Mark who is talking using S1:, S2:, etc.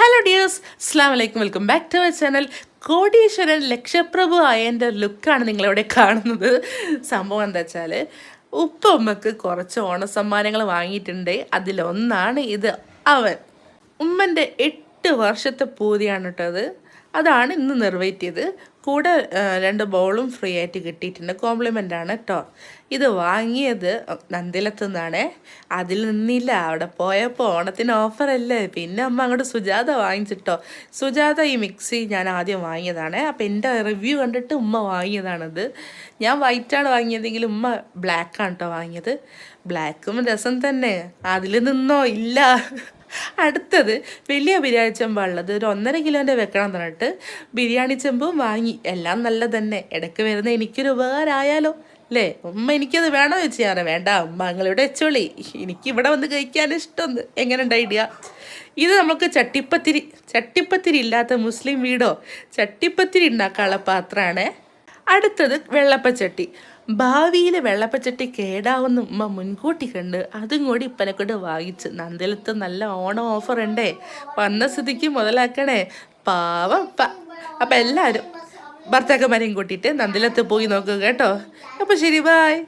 S1: Hello dears അസ്സാം വലൈക്കും welcome back to my channel കോടീശ്വരൻ ലക്ഷപ്രഭു ആയതിന്റെ ലുക്കാണ് നിങ്ങളിവിടെ കാണുന്നത്. സംഭവം എന്താ വെച്ചാൽ ഉപ്പമ്മക്ക് കുറച്ച് ഓണസമ്മാനങ്ങൾ വാങ്ങിയിട്ടുണ്ട്. അതിലൊന്നാണ് ഇത്. അവൻ ഉമ്മന്റെ എട്ട് വർഷത്തെ പൂതിയാണ് അത്. അതാണ് ഇന്ന് നിറവേറ്റിയത് കൂടെ രണ്ട് ബോളും ഫ്രീ ആയിട്ട് കിട്ടിയിട്ടുണ്ട്. കോംപ്ലിമെന്റ് ആണ് കേട്ടോ. ഇത് വാങ്ങിയത് നന്ദിലത്ത് നിന്നാണേ. അതിൽ നിന്നില്ല. അവിടെ പോയപ്പോൾ ഓണത്തിന് ഓഫറല്ലേ. പിന്നെ അമ്മ അങ്ങോട്ട് സുജാത വാങ്ങിച്ചിട്ടോ സുജാത ഈ മിക്സി ഞാൻ ആദ്യം വാങ്ങിയതാണ്. അപ്പം എന്റെ റിവ്യൂ കണ്ടിട്ട് ഉമ്മ വാങ്ങിയതാണത്. ഞാൻ വൈറ്റാണ് വാങ്ങിയതെങ്കിൽ ഉമ്മ ബ്ലാക്കാണ് കേട്ടോ വാങ്ങിയത്. ബ്ലാക്കും രസം തന്നെ. അതിൽ നിന്നോ ഇല്ല. അടുത്തത് വലിയ ബിരിയാണി ചെമ്പാണുള്ളത് ഒരു ഒന്നര കിലോന്റെ വെക്കണം പറഞ്ഞിട്ട് ബിരിയാണി ചെമ്പും വാങ്ങി. എല്ലാം നല്ല തന്നെ. ഇടയ്ക്ക് വരുന്ന എനിക്കൊരു ഉപകാരമായാലോ? അല്ലേ? ഉമ്മ എനിക്കത് വേണോ വെച്ച് ഞാൻ വേണ്ട ഉമ്മ നിങ്ങളിവിടെ വെച്ചോളി. എനിക്ക് ഇവിടെ വന്ന് കഴിക്കാൻ ഇഷ്ടമെന്ന് എങ്ങനെ ഉണ്ട് ഐഡിയ? ഇത് നമുക്ക് ചട്ടിപ്പത്തിരി ചട്ടിപ്പത്തിരി ഇല്ലാത്ത മുസ്ലിം വീടോ? ചട്ടിപ്പത്തിരി ഉണ്ടാക്കാനുള്ള പാത്രമാണ്. അടുത്തത് വെള്ളപ്പച്ചട്ടി. ഭാവിയിൽ വെള്ളപ്പച്ചട്ടി കേടാവുന്ന ഉമ്മ മുൻകൂട്ടി കണ്ട് അതും കൂടി ഇപ്പനെ കൊണ്ട് വാങ്ങിച്ച് നന്ദലത്ത് നല്ല ഓണം ഓഫർ ഉണ്ടേ. വന്ന സ്ഥിതിക്ക് മുതലാക്കണേ. പാവം അപ്പം എല്ലാവരും ഭർത്താക്കന്മാരെയും കൂട്ടിയിട്ട് നന്ദിലത്ത് പോയി നോക്കുക കേട്ടോ. അപ്പോൾ ശരി ബായ്